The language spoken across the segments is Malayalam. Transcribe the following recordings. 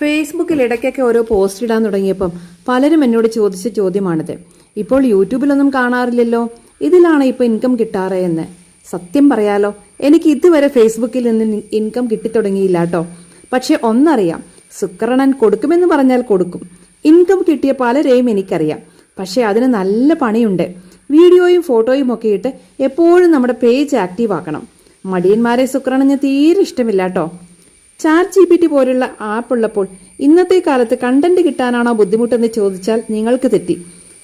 ഫേസ്ബുക്കിൽ ഇടയ്ക്കൊക്കെ ഓരോ പോസ്റ്റ് ഇടാൻ തുടങ്ങിയപ്പം പലരും എന്നോട് ചോദിച്ച ചോദ്യമാണിത്. ഇപ്പോൾ യൂട്യൂബിലൊന്നും കാണാറില്ലല്ലോ? ഇതിലാണ് ഇപ്പോൾ ഇൻകം കിട്ടാറേ എന്ന്. സത്യം പറയാലോ എനിക്ക് ഇതുവരെ ഫേസ്ബുക്കിൽ നിന്ന് ഇൻകം കിട്ടിത്തുടങ്ങിയില്ല കേട്ടോ പക്ഷെ ഒന്നറിയാം സുക്രണൻ കൊടുക്കുമെന്ന് പറഞ്ഞാൽ കൊടുക്കും. ഇൻകം കിട്ടിയ പലരെയും എനിക്കറിയാം. പക്ഷെ അതിന് നല്ല പണിയുണ്ട്. വീഡിയോയും ഫോട്ടോയും ഒക്കെ ഇട്ട് എപ്പോഴും നമ്മുടെ പേജ് ആക്റ്റീവ് ആക്കണം. മടിയന്മാരെ ശുക്രണന് തീരെ ഇഷ്ടമില്ല കേട്ടോ chat G P T app app ഉള്ളപ്പോൾ ഇന്നത്തെ കാലത്ത് കണ്ടന്റ് കിട്ടാനാണോ ബുദ്ധിമുട്ടെന്ന് ചോദിച്ചാൽ നിങ്ങൾക്ക് തെറ്റി.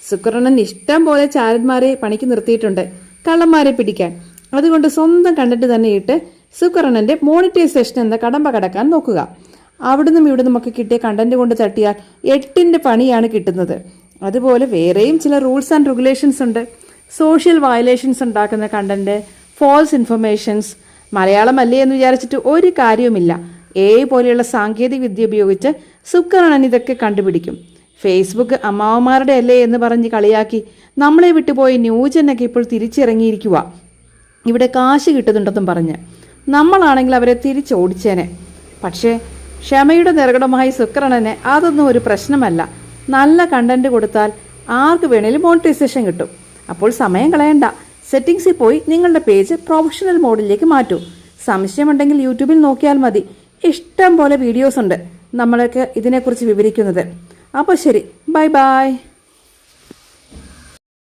സുക്കരണൻ ഇഷ്ടം പോലെ ചാരന്മാരെ പണിക്ക് നിർത്തിയിട്ടുണ്ട് കള്ളന്മാരെ പിടിക്കാൻ. അതുകൊണ്ട് സ്വന്തം കണ്ടന്റ് തന്നെ ഇട്ട് ശുക്രണന്റെ മോണിറ്റൈസേഷൻ എന്ന കടമ്പ കടക്കാൻ നോക്കുക. അവിടുന്നും ഇവിടുന്നും ഒക്കെ കിട്ടിയ കണ്ടന്റ് കൊണ്ട് തട്ടിയാൽ എട്ടിന്റെ പണിയാണ് കിട്ടുന്നത്. അതുപോലെ വേറെയും ചില റൂൾസ് ആൻഡ് റെഗുലേഷൻസ് ഉണ്ട്. സോഷ്യൽ വയലേഷൻസ് ഉണ്ടാക്കുന്ന കണ്ടന്റ് ഫോൾസ് ഇൻഫർമേഷൻസ് മലയാളം അല്ലേ എന്ന് വിചാരിച്ചിട്ട് ഒരു കാര്യവുമില്ല. എ പോലെയുള്ള സാങ്കേതിക വിദ്യ ഉപയോഗിച്ച് സുക്കരണൻ ഇതൊക്കെ കണ്ടുപിടിക്കും. ഫേസ്ബുക്ക് അമ്മാവന്മാരുടെ അല്ലേ എന്ന് പറഞ്ഞ് കളിയാക്കി നമ്മളെ വിട്ടുപോയി ന്യൂജനൊക്കെ ഇപ്പോൾ തിരിച്ചിറങ്ങിയിരിക്കുക ഇവിടെ കാശ് കിട്ടുന്നുണ്ടെന്നും പറഞ്ഞ്. നമ്മളാണെങ്കിൽ അവരെ തിരിച്ചോടിച്ചേനെ. പക്ഷേ ക്ഷമയുടെ നിറകടമായി സുക്രണനെ അതൊന്നും ഒരു പ്രശ്നമല്ല. നല്ല കണ്ടന്റ് കൊടുത്താൽ ആർക്ക് വേണേലും മോണിറ്റൈസേഷൻ കിട്ടും. അപ്പോൾ സമയം കളയണ്ട. സെറ്റിംഗ്സിൽ പോയി നിങ്ങളുടെ പേജ് പ്രൊഫഷണൽ മോഡിലേക്ക് മാറ്റൂ. സംശയമുണ്ടെങ്കിൽ യൂട്യൂബിൽ നോക്കിയാൽ മതി. ഇഷ്ടം പോലെ വീഡിയോസ് ഉണ്ട് നമ്മളൊക്കെ ഇതിനെക്കുറിച്ച് വിവരിക്കുന്നത്. അപ്പോൾ ശരി ബൈ ബൈ.